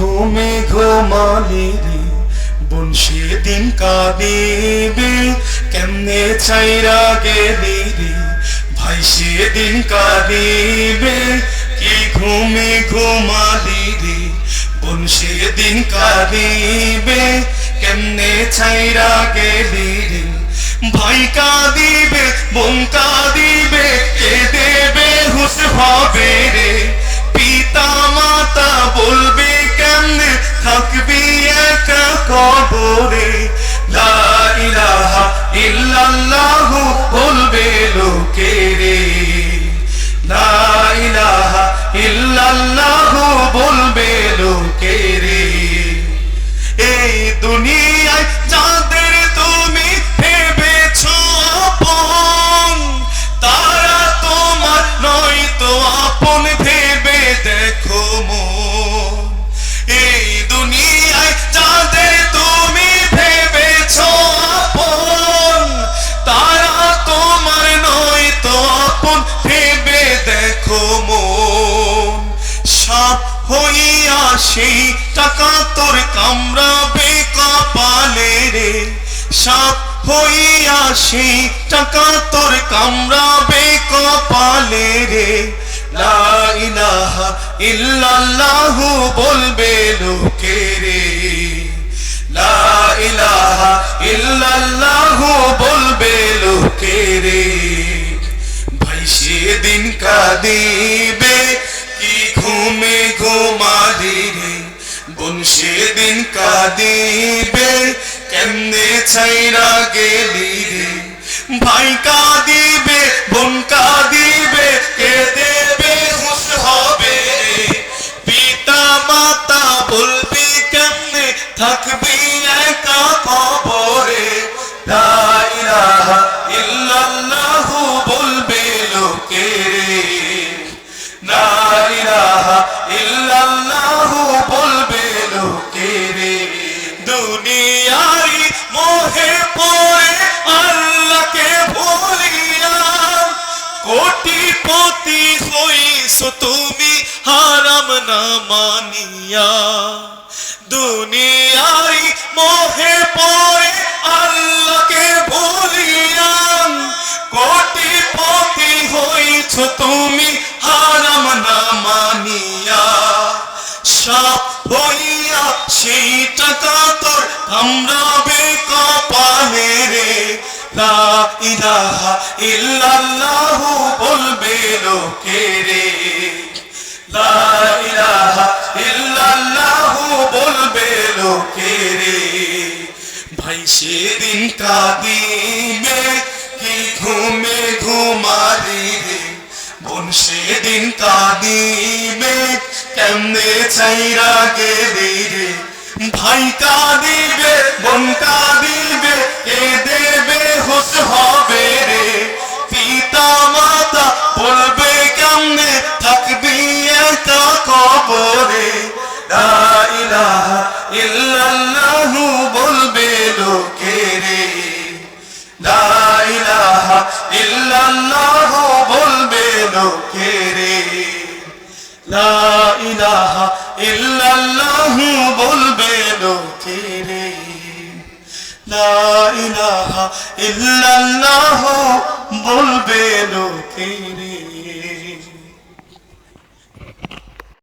ঘুমে ঘুমালি রে? বোন সেদিন কাঁদিবে। কেমনে ছাইরা গেলি রে? ভাই সেদিন কাঁদিবে। কি ঘুমে ঘুমালি রে? বোন সেদিন কাঁদিবে। কেমনে ছাইরা গেলি রে? ভাই কাঁদিবে, বোন কাঁদিবে, কে দেবে হুশ হবে রে? পিতা মাতা বলবে থাকবি একা কবরে। সেই টাকা তোর কামড়াবে কপালে রে। সাপ হইয়া সেই টাকা তোর কামড়াবে কপালে রে। লা ইলাহা ইল্লাল্লাহু সেদিন কাঁদিবে কেমনে ছাইরা গেলি রে? ভাই কাঁদিবে, বোন কাঁদিবে, কে দেবে হুশ হবে পিতা মাতা মোহে পড়ে আল্লাহকে ভুলিয়া। কোটিপতি হইছো তুমি, হারাম না মানিয়া। দুনিয়ারি মোহে পড়ে আল্লাহকে ভুলিয়া। কোটিপতি হইছো তুমি, হারাম না মানিয়া। সাপ হইয়া সেই টাকা তোর আমরা বেকপালে রে। লা বলবে লোকে রে। বলবে লোকে রে। ভাই সেদিন কাঁদিবে কেমনে চাইরা কে দিবে ভাইটা দিবে বোনটা দিবে কে দেবে হুশ ইল্লাল্লাহু বলবে লোকে রে